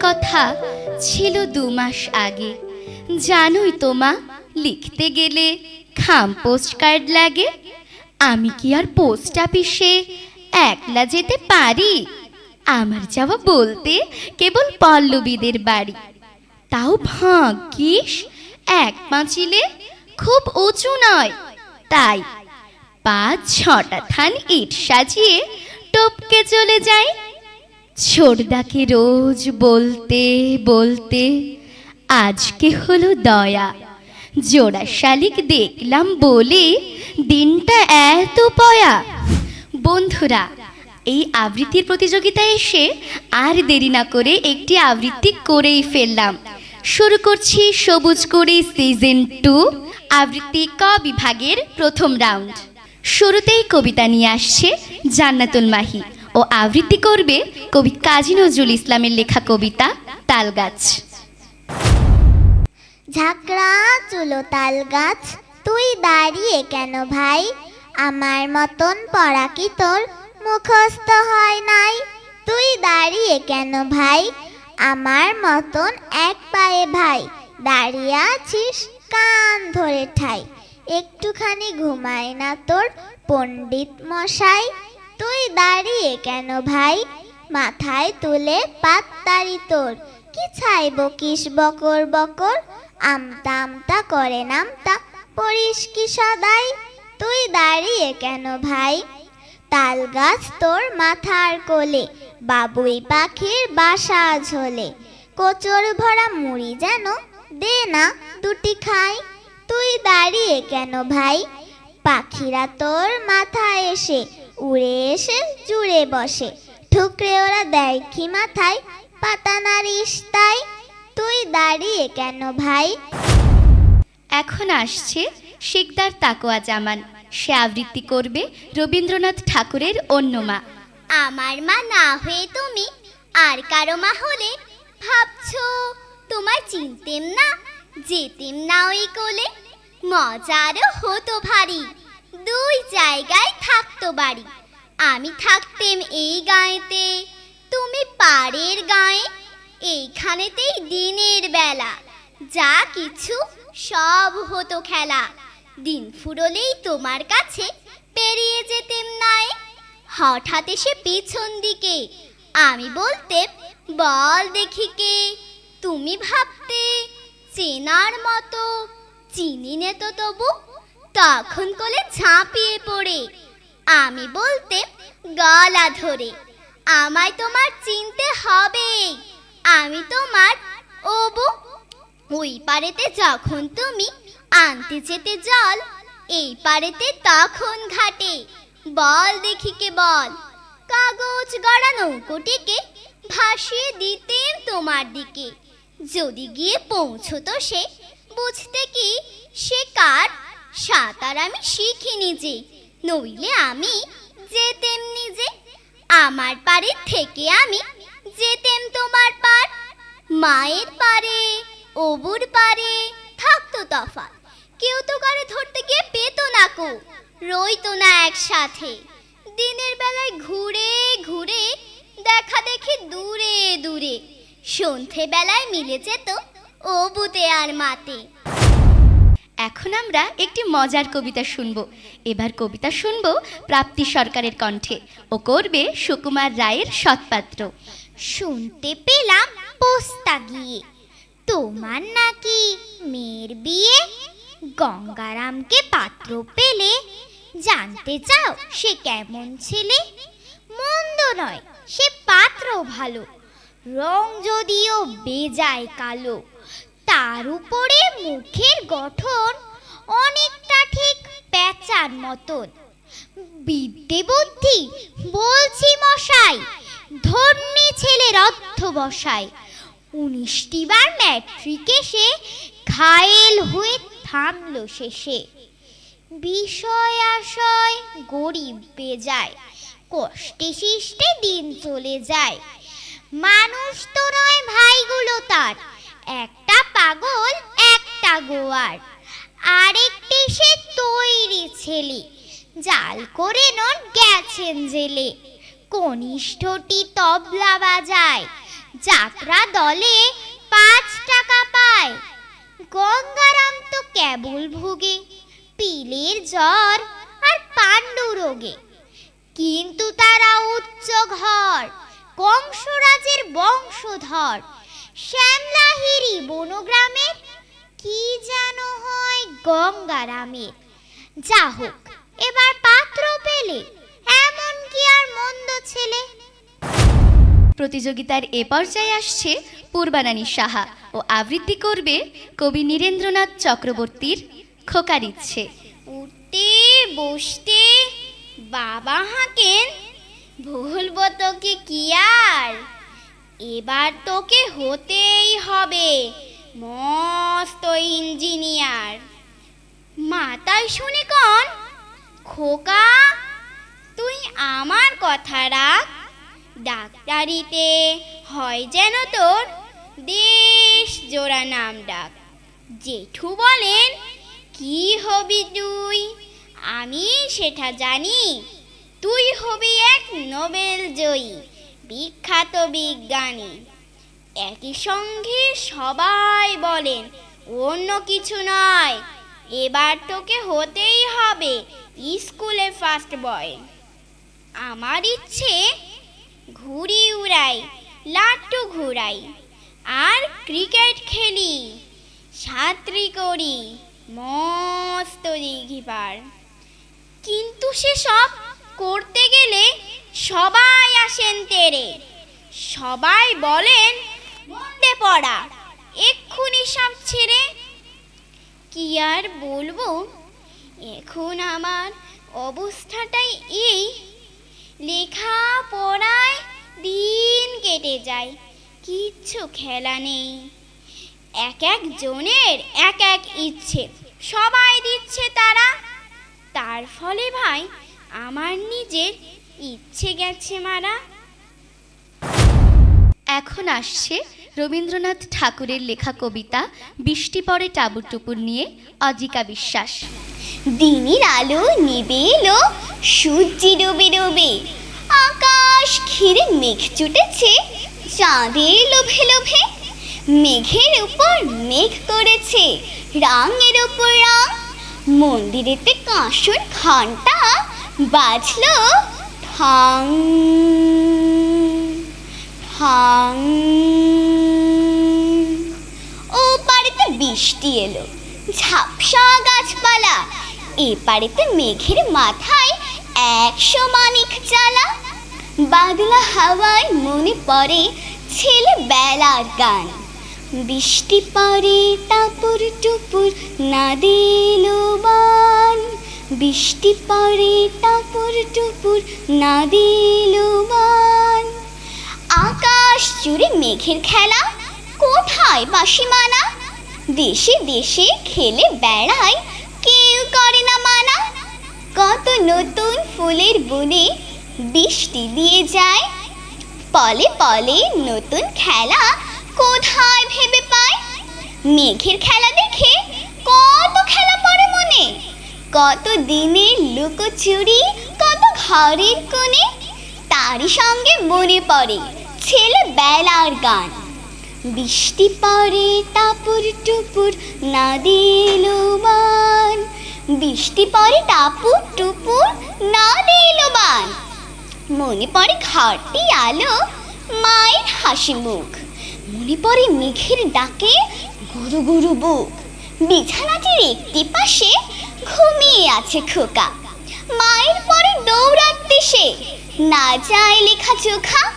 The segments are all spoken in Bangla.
কথা ছিল দু মাস আগে। জানোই তো মা, লিখতে গেলে খাম পোস্ট কার্ড লাগে। আমি কি আর পোস্ট অফিসে একলা যেতে পারি? আমার যাওয়া বলতে কেবল পল্লবীদের বাড়ি। তাও ভাগ্যিস, এক পাঁচিলে খুব উঁচু নয়। তাই পাঁচ ছটা থান ইট সাজিয়ে টপকে চলে যায় ছোটদাকে রোজ বলতে বলতে আজকে হলো দয়া। জোড়া শালিক দেখলাম বলে দিনটা এত পয়া। বন্ধুরা, এই আবৃত্তির প্রতিযোগিতায় এসে আর দেরি না করে একটি আবৃত্তি করেই ফেললাম। শুরু করছি সবুজ করে সিজন টু আবৃত্তি ক বিভাগের প্রথম রাউন্ড শুরুতেই কবিতা নিয়ে আসছে জান্নাতুল মাহি। ও আবৃত্তি করবে কবি কাজী নজরুল ইসলামের লেখা কবিতা তালগাছ। ঝাঁকড়া চুলো তাল গাছ তুই দাঁড়িয়ে কেন ভাই? আমার মতন পড়া কি তোর? মুখস্থ হয় নাই। তুই দাঁড়িয়ে কেন ভাই? আমার মতন এক পায়ে ভাই। দাঁড়িয়ে আছিস কান ধরে ঠাই। একটুখানি ঘুমায় না তোর পণ্ডিত মশাই। তুই দাঁড়িয়ে কেন ভাই? মাথায় তুলে পাত্তারি তোর। কি ছাই বকিস বকর বকর? আমতা আমতা করে নামতা। পড়িস কি সদাই? তুই দাঁড়িয়ে কেন ভাই? তাল গাছ তোর মাথার কোলে, বাবুই পাখির বাসা ঝোলে। কোচর ভরা মুড়ি যেন দে না দুটি খাই। তুই দাঁড়িয়ে কেন ভাই? পাখিরা তোর মাথায় এসে উড়ে এসে জুড়ে বসে। ঠুকরে ওরা দেয় কি মাথায়? পাতা নারিস তাই। তুই দাঁড়িয়ে কেন ভাই? এখন আসছে শিকদার তাকোয়া জামান। সে আবৃত্তি করবে রবীন্দ্রনাথ ঠাকুরের অন্য মা আমার মা না হয়ে তুমি আর কারও মা হলে ভাবছ তোমায় চিনতেম না যেতেম না ওই কোলে। মজারও হতো ভারী। দুই জায়গায় থাকতো বাড়ি। আমি থাকতেম এই গাঁয়েতে, তুমি পাড়ের গাঁয়ে, এইখানেতেই দিনের বেলা। যা কিছু সব হতো খেলা। দিন ফুরলেই তোমার কাছে পেরিয়ে যেতেম নাই হঠাৎ এসে পিছন দিকে, আমি বলতে বল দেখি কে? তুমি ভাবতে চেনার মতো, চিনি নে তো তবু। তখন কোলে ঝাঁপিয়ে পড়ে। আমি বলতে, গলা ধরে, আমায় তোমার চিনতে হবে। আমি তোমার, ওবু, ওই পারেতে যখন তুমি আনতে যেতে জল, এই পারেতে তখন ঘাটে। বল দেখি কে বল, কাগজ গড়া নৌকোটিকে ভাসিয়ে দিতেম তোমার দিকে। যদি গিয়ে পৌঁছতো সে, বুঝতে কি সে কার সাঁতার আমি শিখিনি যে, নইলে আমি যেতেম নিজে। আমার পারে থেকে আমি যেতেম তোমার পার। মায়ের পারে, অবুর পারে থাকতো তফাৎ। কেউ তো কারে ধরতে গিয়ে পেতো না কো, রইতো না একসাথে। দিনের বেলায় ঘুরে ঘুরে, দেখা দেখি দূরে দূরে। সন্ধে বেলায় মিলে যেত অবুতে আর মাতে। এখন আমরা একটি মজার কবিতা শুনব। এবার কবিতা শুনব প্রাপ্তি সরকারের কণ্ঠে ও করবে সুকুমার রায়ের সৎপাত্র। শুনতে পেলাম পোস্তা গিয়ে তোমার নাকি মেয়ের বিয়ে? গঙ্গারামকে পাত্র পেলে? জানতে চাও সে কেমন ছেলে? মন্দ নয়, সে পাত্র ভালো। রং যদিও বেজায় কালো। তার উপরে মুখের গঠন অনেকটা ঠিক প্যাঁচার মতন। বিদ্যে বুদ্ধি বলছি মশাই, ধন্যে ছেলের অর্থ বসায় উনিশটি বার ম্যাট্রিকে সে ঘায়েল হয়ে থামল শেষে। বিষয় আশয় গরিব বেজায়, কষ্টে শিষ্টে দিন চলে যায়। মানুষ তো নয় ভাইগুলো তার একটা পাগল, একটা গোয়ার। আরেকটি সে তৈরি ছেলে, জাল করে নন গেছেন জেলে। কনিষ্ঠটি তবলা বাজায়, যাত্রা দলে পাঁচ টাকা পায়। গঙ্গারাম তো কেবল ভোগে, পিলের জ্বর আর পাণ্ডু রোগে। কিন্তু তারা উচ্চ ঘর, কংসরাজের বংশধর শ্যামলাহিরি বনগ্রামের কি যেন হয় গঙ্গারামের যা হোক এবার পাত্র পেলে এমন কি আর মন্দ ছেলে? প্রতিযোগিতার এ পর্যায়ে আসছে পূর্বারানী সাহা ও আবৃত্তি করবে কবি নীরেন্দ্রনাথ চক্রবর্তীর খোকার ইচ্ছে। উঠতে বসতে বাবা হাঁকেন বলব তোকে কি আর? এবার তোকে হতেই হবে, মস্ত ইঞ্জিনিয়ার। মাতায় শুনে কন, খোকা, তুই আমার কথা রাখ। ডাক্তারিতে হয় যেন তোর দেশ জোড়া নাম ডাক। জেঠু বলেন, কি হবি তুই? আমি সেটা জানি, তুই হবি এক নোবেল জয়ী। বিখ্যাত বিজ্ঞানী। একই সঙ্গে সবাই বলেন, অন্য কিছু নয়, এবার তোকে হতেই হবে স্কুলে ফার্স্ট বয়। আমার ইচ্ছে ঘুড়ি উড়াই, লাট্টু ঘুরাই, আর ক্রিকেট খেলি, সাঁতরি করি, মস্ত দিঘি পার। কিন্তু সেসব করতে গেলে সবাই আসেন তেরে। সবাই বলেন, মন্দে পড়া, এক্ষুনি সব ছেড়ে। কি আর বলব? এখন আমার অবস্থাটাই এই। লেখা পড়ায় দিন কেটে যায়, কিচ্ছু খেলা নেই। এক এক জনের এক এক ইচ্ছে, সবাই দিচ্ছে তারা। তার ফলে ভাই আমার নিজের ইচ্ছে গেছে মারা। এখন আসছে রবীন্দ্রনাথ ঠাকুরের লেখা কবিতা বৃষ্টি পড়ে টাবুর টুপুর নিয়ে অজিকা বিশ্বাস। দিনের আলো নিবে এলো সূর্য ডুবে ডুবে। আকাশ ঘিরে মেঘ চুটেছে চাঁদের লোভে লোভে। মেঘের উপর মেঘ করেছে রঙের উপর রং মন্দিরেতে কাঁসর ঘণ্টা বাজলো ঠাং ঠাং। ও পাড়েতে বৃষ্টি এলো, ঝাপসা গাছপালা। এ পাড়েতে মেঘের মাথায় একশো মানিক জ্বালা বাদলা হাওয়ায় মনে পড়ে ছেলে বেলার গান। বৃষ্টি পড়ে টাপুর টুপুর না দিল বান। বৃষ্টি পড়ে টাপুর টুপুর না দিল আকাশ জুড়ে মেঘের খেলা, কোথায় বাসি মানা দেশে দেশে খেলে বেড়ায়, কেউ করে না মানা। কত নতুন ফুলের বনে বৃষ্টি দিয়ে যায়, পলে পলে নতুন খেলা কোথায় ভেবে পায়? মেঘের খেলা দেখে কত খেলা পড়ে মনে? কত দিনের লুকোচুরি, কত ঘরের কোণে, তারই সঙ্গে মনে পড়ে ছেলে বেলার গান। বৃষ্টি পড়ে টাপুর টুপুর না দিল বৃষ্টি পড়ে টাপুর টুপুর না দিল মনে পড়ে ঘরটি আলো, মায়ের হাসি মুখ। মনে পড়ে মেঘের ডাকে, গুরু গুরু বুক। বিছানাটির একটি পাশে ঘুমিয়ে আছে খোকা। মায়ের পরে দৌড়াতে সে। না যায় লেখা চোখা।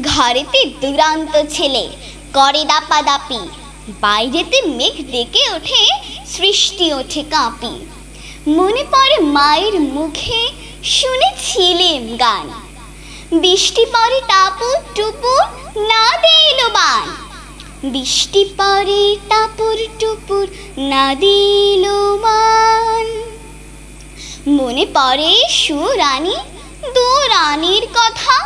ঘরেতে দুরান্ত ছেলে, করে দাপা দাপি বাইরেতে মেঘ ডেকে ওঠে, সৃষ্টি ওঠে কাঁপি। মনে পড়ে মায়ের মুখে শুনেছিলেম গান। বৃষ্টি পরে টাপুর টুপুর, না দিল বান। বৃষ্টি পরে টাপুর টুপুর না দিল বান মনে পড়ে সুরানী, দু রানীর কথা।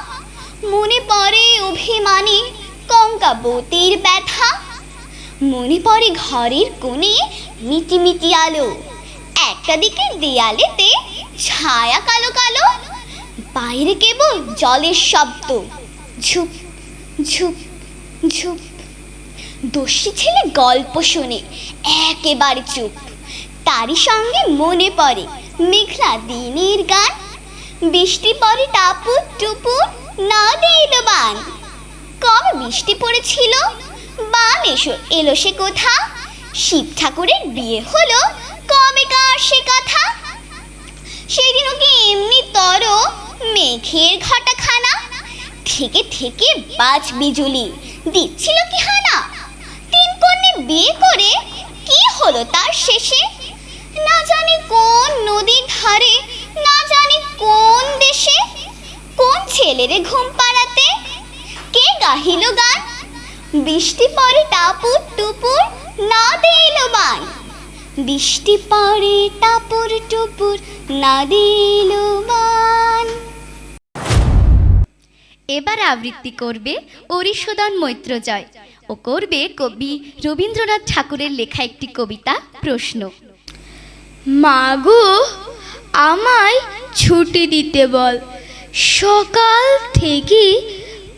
মনে পড়ে অভিমানী কঙ্কাবতীর ব্যথা। মনে পড়ে ঘরের কোণে মিটিমিটি আলো। একটা দিকে দেয়ালেতে ছায়া কালো কালো, বাইরে কেবল জলের শব্দ। ঝুপ ঝুপ ঝুপ দস্যি ছেলে গল্প শুনে, একেবারে চুপ। তারই সঙ্গে মনে পড়ে মেঘলা দিনের গান। বৃষ্টি পরে টাপুর টুপুর না দিল বান। কবে বৃষ্টি পড়েছিল? বান এসো, এলো সে কোথা? শিব ঠাকুরের বিয়ে হলো, কবে কার সে কথা? সেদিনও কি এমনি তর মেঘের ঘটা খানা থেকে থেকে বাজ বিজুলি, দিচ্ছিল কি হানা? তিন বিয়ে করে কি হলো তার শেষে? না জানি কোন নদীর ধারে, না জানি কোন দেশে, কোন ছেলেরে ঘুম পাড়াতে, কে গাহিল গান? বৃষ্টি পরে টাপুর টুপুর, না দিল বান। বৃষ্টি পরে টাপুর টুপুর, না দিল বান। এবার আবৃত্তি করবে অরিশোদন মৈত্রজয়। ও করবে কবি রবীন্দ্রনাথ ঠাকুরের লেখা একটি কবিতা প্রশ্ন। মাগো, আমায় ছুটি দিতে বল। সকাল থেকে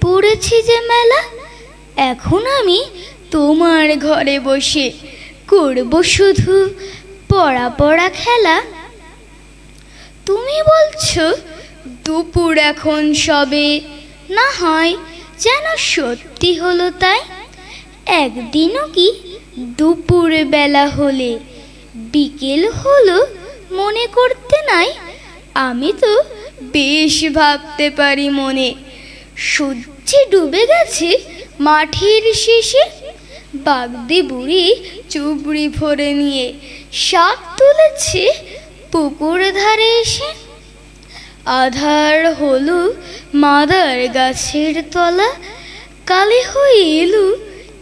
পড়েছি যে মেলা, এখন আমি তোমার ঘরে বসে করব শুধু পড়া পড়া খেলা। তুমি বলছো, দুপুর এখন সবে, না হয় যেন সত্যি হলো তাই? একদিনও কি দুপুর বেলা হলে? বিকেল হলো মনে করতে নাই? আমি তো বেশ ভাবতে পারি মনে। সূর্যে ডুবে গেছে মাঠের শেষে। বাগদি বুড়ি চুবড়ি ভরে নিয়ে শাক তুলেছে পুকুর ধারে এসে। আধার হলো মাদার গাছের তলা, কালে হয়ে এলো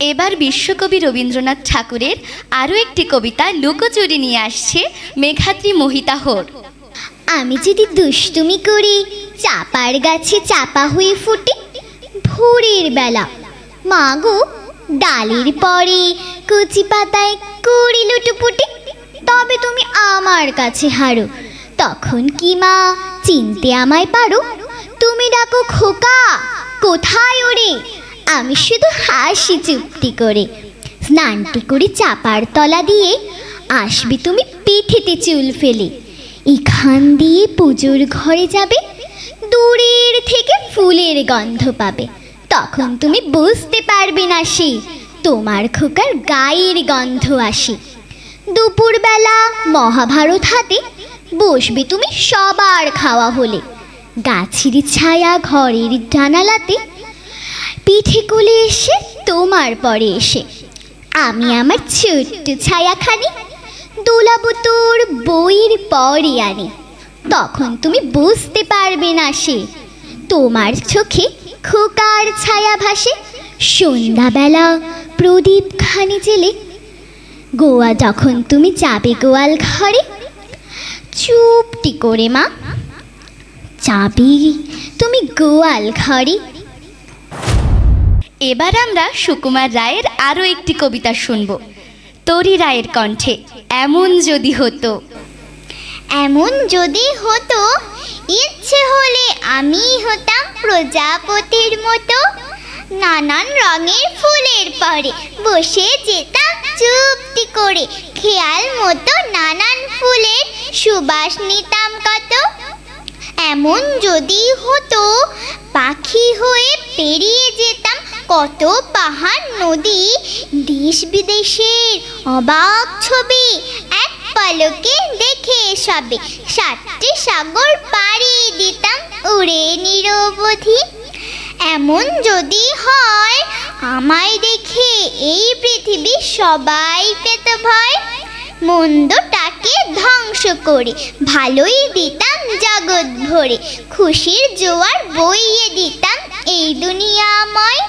এবার বিশ্বকবি রবীন্দ্রনাথ ঠাকুরের আরও একটি কবিতা লুকোচুরি নিয়ে আসছে মেঘাদ্রি মোহিতা হোর আমি যদি দুষ্টুমি করি, চাপার গাছে চাপা হয়ে ফুটে ভোরের বেলা। মাগো, ডালের পরে কচি পাতায় করি লুটুপুটি তবে তুমি আমার কাছে হারো। তখন কি মা, চিনতে আমায় পারো? তুমি ডাকো খোকা, কোথায় ওরে? আমি শুধু হাসি চুপটি করে। স্নানটি করে চাপার তলা দিয়ে আসবে তুমি পিঠেতে চুল ফেলে। এখান দিয়ে পুজোর ঘরে যাবে, দূরের থেকে ফুলের গন্ধ পাবে। তখন তুমি বুঝতে পারবে না সে, তোমার খোকার গায়ের গন্ধ আসে। দুপুরবেলা মহাভারত হাতে বসবে তুমি সবার খাওয়া হলে। গাছের ছায়া ঘরের জানালাতে পিঠে কোলে এসে তোমার পরে এসে। আমি আমার ছোট্ট ছায়াখানি দোলাবো তোর বইয়ের পরে আনি। তখন তুমি বুঝতে পারবে না সে। তোমার চোখে খোকার ছায়া ভাসে। সন্ধ্যাবেলা প্রদীপ খানি জেলে। গোয়া যখন তুমি যাবে গোয়াল ঘরে, চুপটি করে মা। যাবে তুমি গোয়াল ঘরে। এবার আমরা সুকুমার রায়ের আরও একটি কবিতা শুনব। তরি রায়ের কণ্ঠে, এমন যদি হতো। এমন যদি হতো, ইচ্ছে হলে আমি হতাম প্রজাপতির মতো। নানান রঙের ফুলের পরে বসে যেতাম চুপটি করে। খেয়াল মতো নানান ফুলের সুবাস নিতাম কত। এমন যদি হতো, পাখি হয়ে পেরিয়ে যেতাম কত পাহাড়, নদী দেশ বিদেশের অবাক ছবি। এক পলকে দেখে সবে সাতটি সাগর পাড়ি দিতাম উড়ে নিরবধি। এমন যদি হয়, আমায় দেখে এই পৃথিবী সবাই পেত ভয়। মন্দটাকে ধ্বংস করে ভালোই দিতাম জগৎ ভরে। খুশির জোয়ার বইয়ে দিতাম এই দুনিয়াময়।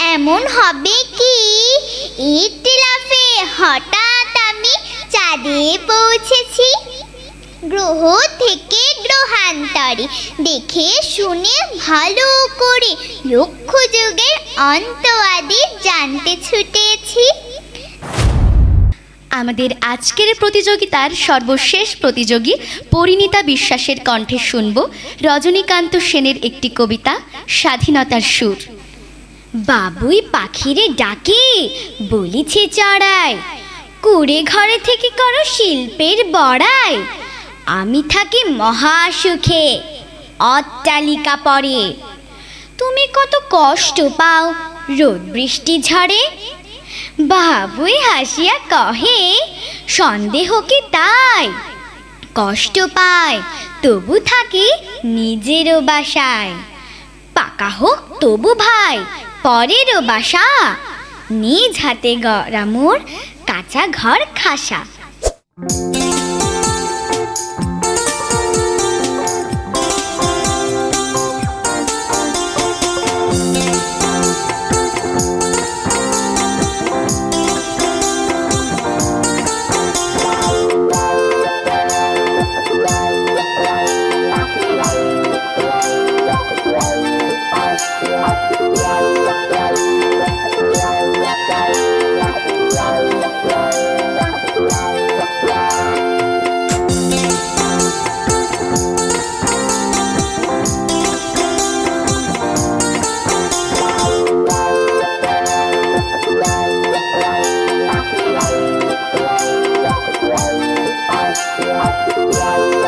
এমন হবে কি? একটি লাফে হঠাৎ আমি চাঁদে পৌঁছেছি। গ্রহ থেকে গ্রহান্তরে দেখে শুনে ভালো করে লক্ষ যুগের অন্ত আদি জানতে ছুটেছি। আমাদের আজকের প্রতিযোগিতার সর্বশেষ প্রতিযোগী পরিণীতা বিশ্বাসের কণ্ঠে শুনব রজনীকান্ত সেনের একটি কবিতা, স্বাধীনতার সুর। বাবুই পাখিরে ডাকে, বলিছে চড়াই, কুড়ে ঘরে থেকে করো শিল্পের বড়াই, আমি থাকি মহাসুখে, অট্টালিকা পরে। তুমি কত কষ্ট পাও রোদ বৃষ্টি ঝড়ে বাবুই হাসিয়া কহে, সন্দেহ কি তাই? কষ্ট পায়, তবু থাকি নিজেরও বাসায়। পাকা হোক তবু ভাই পরেরও বাসা। নিজ হাতে গড়া মোর কাঁচা ঘর খাসা। Bye.